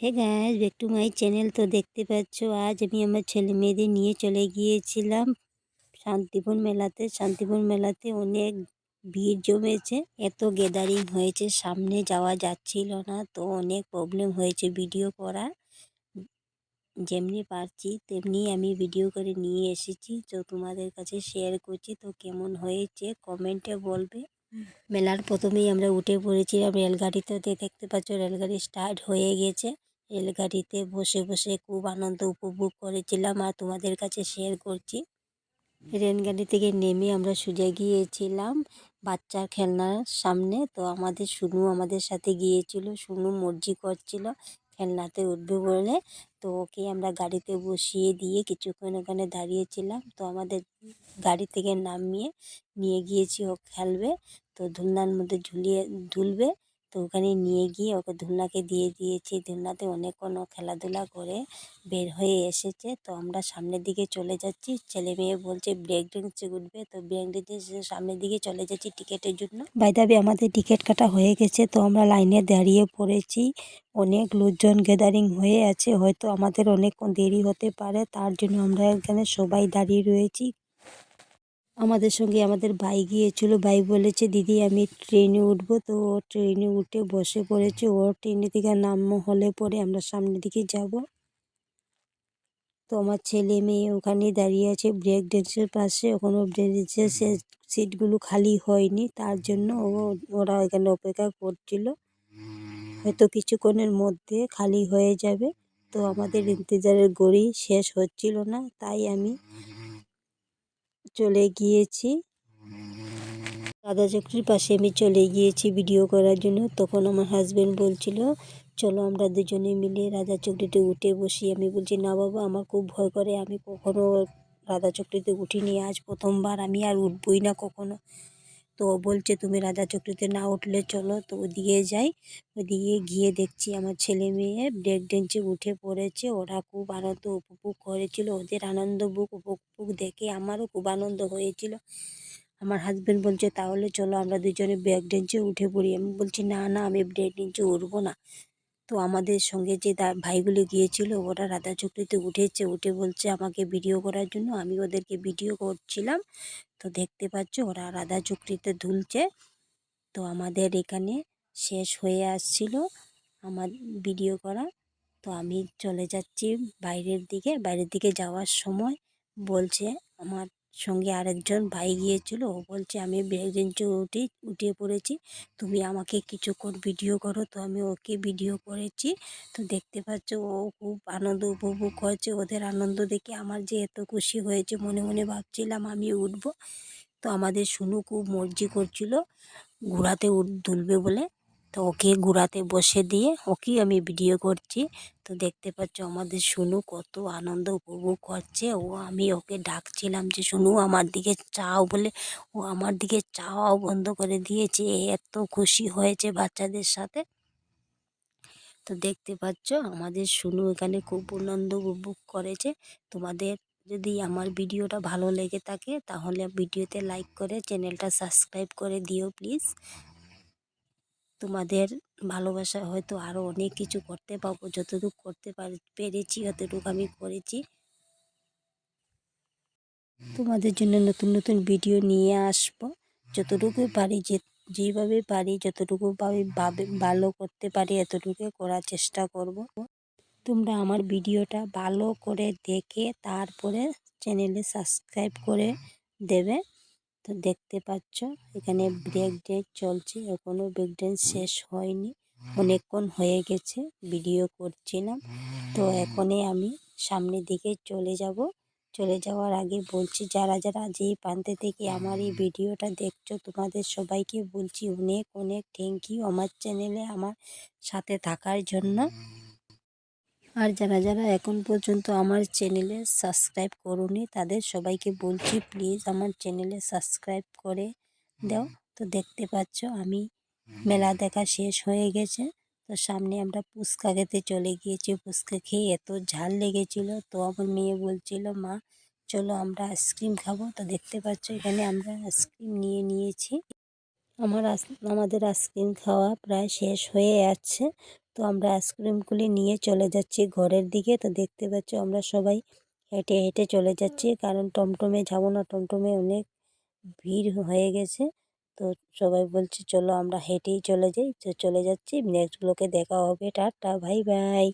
Hey guys back to my channel তো দেখতে পাচ্ছ, আজ আমি আমার ছেলে মেয়েদের নিয়ে চলে গিয়েছিলাম শান্তিপুর মেলাতে। শান্তিপুর মেলাতে অনেক ভিড় জমেছে, এত গ্যাদারিং হয়েছে, সামনে যাওয়া যাচ্ছিল না, তো অনেক প্রবলেম হয়েছে ভিডিও করার। যেমনি পারছি, তেমনি আমি ভিডিও করে নিয়ে এসেছি, তো তোমাদের কাছে শেয়ার করছি, তো কেমন হয়েছে কমেন্টে বলবে। মেলার প্রথমেই আমরা উঠে পড়েছিলাম, রেলগাড়িতে দেখতে পাচ্ছ রেলগাড়ি স্টার্ট হয়ে গেছে। রেলগাড়িতে বসে বসে খুব আনন্দ উপভোগ করেছিলাম আর তোমাদের কাছে শেয়ার করছি। রেলগাড়ি থেকে নেমে আমরা সোজা গিয়েছিলাম বাচ্চার খেলনার সামনে। তো আমাদের শুনু আমাদের সাথে গিয়েছিল শুনু মর্জি করছিল খেলনাতে উঠবে বলে। তো ওকে আমরা গাড়িতে বসিয়ে দিয়ে কিছুক্ষণ ওখানে দাঁড়িয়েছিলাম। তো আমাদের গাড়ি থেকে নামিয়ে নিয়ে গিয়েছি ও খেলবে। তো দোলনার মধ্যে ঝুলিয়ে দুলবে তো ওখানে নিয়ে গিয়ে ওকে দোলনাকে দিয়ে দিয়েছি। দোলনাতে অনেকক্ষণ খেলাধুলা করে বের হয়ে এসেছে। তো আমরা সামনের দিকে চলে যাচ্ছি। ছেলে মেয়ে বলছে, ব্রেক ড্যান্সে উঠবে। তো ব্রেক ড্যান্সে সামনের দিকে চলে যাচ্ছি টিকিটের জন্য। বাইদাবি আমাদের টিকিট কাটা হয়ে গেছে। তো আমরা লাইনে দাঁড়িয়ে পড়েছি। অনেক লোকজন গ্যাদারিং হয়ে আছে। হয়তো আমাদের অনেকক্ষণ দেরি হতে পারে। তার জন্য আমরা এখানে সবাই দাঁড়িয়ে রয়েছি। আমাদের সঙ্গে আমাদের ভাই গিয়েছিল। ভাই বলেছে, দিদি, আমি ট্রেনে উঠবো। তো ও ট্রেনে উঠে বসে পড়েছে। ও ট্রেনে থেকে নামো হলে পরে আমরা সামনের দিকে যাব। তো আমার ছেলে মেয়ে ওখানে দাঁড়িয়ে আছে ব্রেক ড্যান্সের পাশে। ওখানে ব্রেক ড্যান্সের সিটগুলো খালি হয়নি। তার জন্য ও, ওরা এখানে অপেক্ষা করছিল। হয়তো কিছুক্ষণের মধ্যে খালি হয়ে যাবে। তো আমাদের ইন্তজারের গড়ি শেষ হচ্ছিল না। তাই আমি চলে গিয়েছি। দাদা চক্রির পাশে আমি চলে গিয়েছি ভিডিও করার জন্য। তখন আমার হাজব্যান্ড বলছিল, চলো আমরা দুজনে মিলে রাজা চক্রিতে উঠে বসি। আমি বলছি, না বাবা, আমার খুব ভয় করে। আমি কখনো রাজা চক্রিতে উঠিনি। আজ প্রথমবার আমি আর উঠবই না কখনো। তো বলছে, তুমি রাজা চক্রিতে না উঠলে চলো। তো ওদিকে যাই। দিয়ে গিয়ে দেখছি আমার ছেলে মেয়ে ব্রেক ডেঞ্চে উঠে পড়েছে। ওরা খুব আনন্দ উপভোগ করেছিল। ওদের আনন্দ বুক উপভোগ দেখে আমারও খুব আনন্দ হয়েছিল। আমার হাজব্যান্ড বলছে, তাহলে চলো, আমরা দুজনে ব্রেক ডেঞ্চে উঠে পড়ি। আমি বলছি, না না, আমি ব্রেক ডেঞ্চে উঠবো না। তো আমাদের সঙ্গে যে ভাইগুলো গিয়েছিল ওরা রাধা চক্রিতে উঠেছে, উঠে বলছে আমাকে ভিডিও করার জন্য। আমি ওদেরকে ভিডিও করছিলাম। তো দেখতে পাচ্ছ ওরা রাধা চক্রিতে ধুলছে। তো আমাদের এখানে শেষ হয়ে আসছিল আমার ভিডিও করা। তো আমি চলে যাচ্ছি বাইরের দিকে। বাইরের দিকে যাওয়ার সময় বলছে আমার সঙ্গে আরেকজন ভাই গিয়েছিল। ও বলছে, আমি বেঞ্চে উঠে উঠে পড়েছি। তুমি আমাকে কিছুক্ষণ ভিডিও করো। তো আমি ওকে ভিডিও করেছি। তো দেখতে পাচ্ছ, ও খুব আনন্দ উপভোগ করছে। ওদের আনন্দ দেখে আমার যে এত খুশি হয়েছে, মনে মনে ভাবছিলাম আমি উঠব। তো আমাদের শুনু খুব মর্জি করছিল, ঘোড়াতে উঠ তুলবে বলে। তো ওকে ঘোড়াতে বসে দিয়ে ওকেই আমি ভিডিও করছি। তো দেখতে পাচ্ছ আমাদের শুনু কত আনন্দ উপভোগ করছে। ও আমি ওকে ডাকছিলাম যে শুনু আমার দিকে চাও বলে ও আমার দিকে চাওয়াও বন্ধ করে দিয়েছে। এত খুশি হয়েছে বাচ্চাদের সাথে। তো দেখতে পাচ্ছ আমাদের শুনু এখানে খুব আনন্দ উপভোগ করেছে। তোমাদের যদি আমার ভিডিওটা ভালো লেগে থাকে, তাহলে ভিডিওতে লাইক করে চ্যানেলটা সাবস্ক্রাইব করে দিও প্লিজ তোমাদের ভালোবাসা হয়তো আরও অনেক কিছু করতে পারব, যতটুকু করতে পেরেছি অতটুকু আমি করেছি। তোমাদের জন্য নতুন নতুন ভিডিও নিয়ে আসব। যতটুকু পারি যে যেভাবে পারি, যতটুকু ভাবে, ভালো করতে পারি এতটুকু করার চেষ্টা করব। তোমরা আমার ভিডিওটা ভালো করে দেখে তারপরে চ্যানেলে সাবস্ক্রাইব করে দেবে। তো দেখতে পাচ্ছ। এখানে ব্রেক ডেন্স চলছে। এখনও ব্রেক ডেন্স শেষ হয়নি। অনেকক্ষণ হয়ে গেছে। ভিডিও করছিলাম। তো এখনই আমি সামনের দিকে চলে যাব। চলে যাওয়ার আগে বলছি, যারা যারা যেই প্রান্তে থেকে আমার এই ভিডিওটা দেখছ, তোমাদের সবাইকে বলছি অনেক অনেক থ্যাংক ইউ আমার চ্যানেলে আমার সাথে থাকার জন্য। আর যারা যারা এখন পর্যন্ত আমার চ্যানেলে সাবস্ক্রাইব করুনি, তাদের সবাইকে বলছি প্লিজ আমার চ্যানেলে সাবস্ক্রাইব করে দাও। তো দেখতে পাচ্ছ আমি মেলা দেখা শেষ হয়ে গেছে। তো সামনে আমরা ফুচকা খেতে চলে গিয়েছি। ফুচকা খেয়ে এত ঝাল লেগেছিল। তো আমার মেয়ে বলছিল, মা, চলো আমরা আইসক্রিম খাব। তো দেখতে পাচ্ছ এখানে আমরা আইসক্রিম নিয়ে নিয়েছি। আমার আমাদের আইসক্রিম খাওয়া প্রায় শেষ হয়ে যাচ্ছে। তো আমরা আইসক্রিমগুলি নিয়ে চলে যাচ্ছি ঘরের দিকে। তো দেখতে পাচ্ছি আমরা সবাই হেঁটে হেঁটে চলে যাচ্ছি। কারণ টমটমে যাব না, টমটমে অনেক ভিড় হয়ে গেছে। তো সবাই বলছে, চলো আমরা হেঁটেই চলে যাই। তো চলে যাচ্ছি। নেক্সট ব্লকে দেখা হবে। Tata bye bye